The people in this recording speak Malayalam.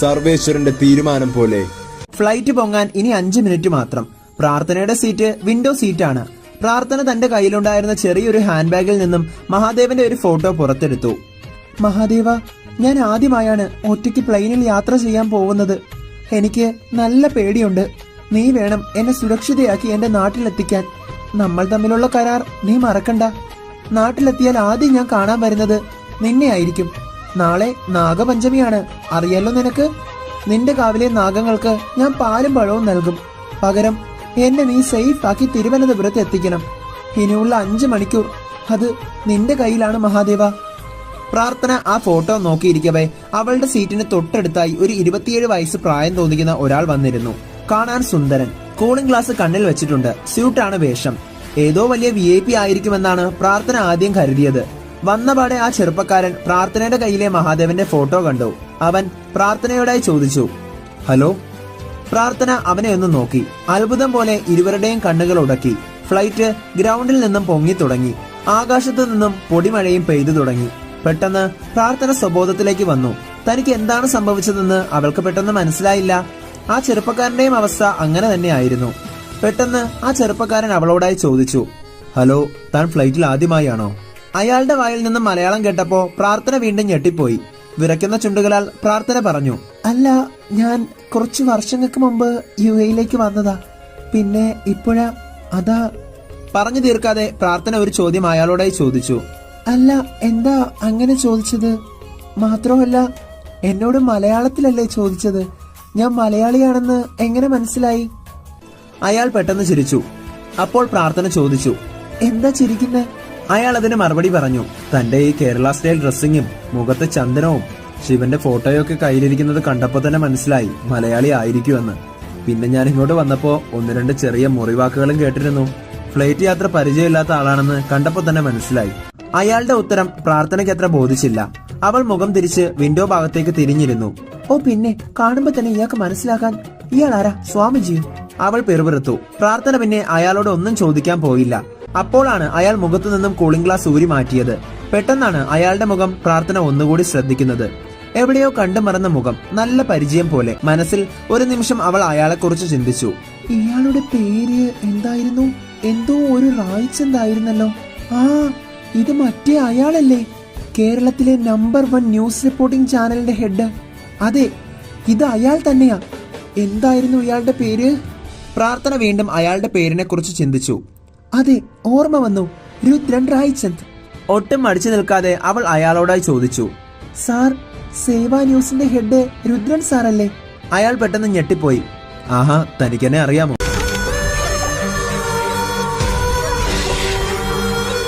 സർവേശ്വരന്റെ തീരുമാനം പോലെ. ഫ്ലൈറ്റ് പൊങ്ങാൻ ഇനി അഞ്ചു മിനിറ്റ് മാത്രം. പ്രാർത്ഥനയുടെ സീറ്റ് വിൻഡോ സീറ്റാണ്. പ്രാർത്ഥന തന്റെ കയ്യിലുണ്ടായിരുന്ന ചെറിയൊരു ഹാൻഡ് ബാഗിൽ നിന്നും മഹാദേവന്റെ ഒരു ഫോട്ടോ പുറത്തെടുത്തു. മഹാദേവ ഞാൻ ആദ്യമായാണ് ഒറ്റയ്ക്ക് പ്ലെയിനിൽ യാത്ര ചെയ്യാൻ പോകുന്നത്. എനിക്ക് നല്ല പേടിയുണ്ട്. നീ വേണം എന്നെ സുരക്ഷിതയാക്കി എന്റെ നാട്ടിലെത്തിക്കാൻ. നമ്മൾ തമ്മിലുള്ള കരാർ നീ മറക്കണ്ട. നാട്ടിലെത്തിയാൽ ആദ്യം ഞാൻ കാണാൻ വരുന്നത് നിന്നെ ആയിരിക്കും നാളെ നാഗപഞ്ചമിയാണ്. അറിയാലോ നിനക്ക്? നിന്റെ കാവിലെ നാഗങ്ങൾക്ക് ഞാൻ പാലും പഴവും നൽകും. പകരം എന്നെ നീ സേഫ് ആക്കി തിരുവനന്തപുരത്ത് എത്തിക്കണം. ഇനിയുള്ള അഞ്ച് മണിക്കൂർ അത് നിന്റെ കയ്യിലാണ് മഹാദേവ. പ്രാർത്ഥന ആ ഫോട്ടോ നോക്കിയിരിക്കവേ. അവളുടെ സീറ്റിന് തൊട്ടടുത്തായി ഒരു ഇരുപത്തിയേഴ് വയസ്സ് പ്രായം തോന്നിക്കുന്ന ഒരാൾ വന്നിരുന്നു. കാണാൻ സുന്ദരൻ. കൂളിംഗ് ഗ്ലാസ് കണ്ണിൽ വെച്ചിട്ടുണ്ട്. സ്യൂട്ടാണ് വേഷം. ഏതോ വലിയ വി ഐ പി ആയിരിക്കുമെന്നാണ് പ്രാർത്ഥന ആദ്യം കരുതിയത്. വന്നപാടെ ആ ചെറുപ്പക്കാരൻ പ്രാർത്ഥനയുടെ കയ്യിലെ മഹാദേവന്റെ ഫോട്ടോ കണ്ടു. അവൻ പ്രാർത്ഥനയോടായി ചോദിച്ചു ഹലോ? പ്രാർത്ഥന അവനെ ഒന്ന് നോക്കി. അത്ഭുതം പോലെ ഇരുവരുടെയും കണ്ണുകൾ ഉടക്കി. ഫ്ലൈറ്റ് ഗ്രൗണ്ടിൽ നിന്നും പൊങ്ങി തുടങ്ങി. ആകാശത്തു നിന്നും പൊടിമഴയും പെയ്തു തുടങ്ങി. പെട്ടെന്ന് പ്രാർത്ഥന സ്വബോധത്തിലേക്ക് വന്നു. തനിക്ക് എന്താണ് സംഭവിച്ചതെന്ന് അവൾക്ക് പെട്ടെന്ന് മനസ്സിലായില്ല. ആ ചെറുപ്പക്കാരന്റെയും അവസ്ഥ അങ്ങനെ തന്നെയായിരുന്നു. പെട്ടെന്ന് ആ ചെറുപ്പക്കാരൻ അവളോടായി ചോദിച്ചു ഹലോ താൻ ഫ്ലൈറ്റിൽ ആദ്യമായാണോ? അയാളുടെ വായിൽ നിന്ന് മലയാളം കേട്ടപ്പോ പ്രാർത്ഥന വീണ്ടും ഞെട്ടിപ്പോയി. വിറയ്ക്കുന്ന ചുണ്ടുകളാൽ പ്രാർത്ഥന പറഞ്ഞു. അല്ല ഞാൻ കുറച്ച് വർഷങ്ങൾക്ക് മുമ്പ് യു എയിലേക്ക് വന്നതാ. പിന്നെ ഇപ്പോഴാ അതാ. പറഞ്ഞു തീർക്കാതെ പ്രാർത്ഥന ഒരു ചോദ്യം അയാളോടായി ചോദിച്ചു. അല്ല എന്താ അങ്ങനെ ചോദിച്ചത്? മാത്രമല്ല എന്നോട് മലയാളത്തിലല്ലേ ചോദിച്ചത്? ഞാൻ മലയാളിയാണെന്ന് എങ്ങനെ മനസ്സിലായി? അയാൾ പെട്ടെന്ന് ചിരിച്ചു. അപ്പോൾ പ്രാർത്ഥന ചോദിച്ചു. എന്താ ചിരിക്കുന്നേ? അയാൾ അതിന് മറുപടി പറഞ്ഞു. തന്റെ ഈ കേരള സ്റ്റൈൽ ഡ്രസ്സിങ്ങും മുഖത്തെ ചന്ദനവും ശിവന്റെ ഫോട്ടോയൊക്കെ കയ്യിലിരിക്കുന്നത് കണ്ടപ്പോ തന്നെ മനസ്സിലായി മലയാളി ആയിരിക്കുമെന്ന്. പിന്നെ ഞാൻ ഇങ്ങോട്ട് വന്നപ്പോ ഒന്ന് രണ്ട് ചെറിയ മുറിവാക്കുകളും കേട്ടിരുന്നു. ഫ്ലൈറ്റ് യാത്ര പരിചയമില്ലാത്ത ആളാണെന്ന് കണ്ടപ്പോ തന്നെ മനസ്സിലായി. അയാളുടെ ഉത്തരം പ്രാർത്ഥനയ്ക്ക് അത്ര ബോധിച്ചില്ല. അവൾ മുഖം തിരിച്ച് വിൻഡോ ഭാഗത്തേക്ക് തിരിഞ്ഞിരുന്നു. ഓ പിന്നെ കാണുമ്പോ തന്നെ ഇയാൾക്ക് മനസ്സിലാക്കാൻ. ഇയാൾ ആരാ? സ്വാമിജിയും അവൾ പെറുപിറുത്തു. പ്രാർത്ഥന പിന്നെ അയാളോട് ഒന്നും ചോദിക്കാൻ പോയില്ല. അപ്പോഴാണ് അയാൾ മുഖത്തു നിന്നും കൂളിംഗ് ഗ്ലാസ് ഊരി മാറ്റിയത്. പെട്ടെന്നാണ് അയാളുടെ മുഖം പ്രാർത്ഥന ഒന്നുകൂടി ശ്രദ്ധിക്കുന്നത്. എവിടെയോ കണ്ടു മറന്ന മുഖം നല്ല പരിചയം പോലെ. മനസ്സിൽ ഒരു നിമിഷം അവൾ അയാളെക്കുറിച്ച് ചിന്തിച്ചു. ഇയാളുടെ പേര് എന്തായിരുന്നു? എന്തോ ഒരു റായിച്ചെന്തായിരുന്നല്ലോ ആ ഇത് മറ്റേ അയാളല്ലേ. കേരളത്തിലെ നമ്പർ വൺ ന്യൂസ് റിപ്പോർട്ടിംഗ് ചാനലിന്റെ ഹെഡ്. അതെ ഇത് അയാൾ തന്നെയാ. എന്തായിരുന്നു ഇയാളുടെ പേര്? പ്രാർത്ഥന വീണ്ടും അയാളുടെ പേരിനെ കുറിച്ച് ചിന്തിച്ചു. അതെ ഓർമ്മ വന്നു. രുദ്രൻ റായ്ചന്ദ് ഒട്ടും മടിച്ചു നിൽക്കാതെ അവൾ അയാളോടായി ചോദിച്ചു. സാർ സേവാ ന്യൂസിന്റെ ഹെഡ് രുദ്രൻ സാറല്ലേ? അയാൾ പെട്ടെന്ന് ഞെട്ടിപ്പോയി. ആഹാ തനിക്കെന്നെ അറിയാമോ?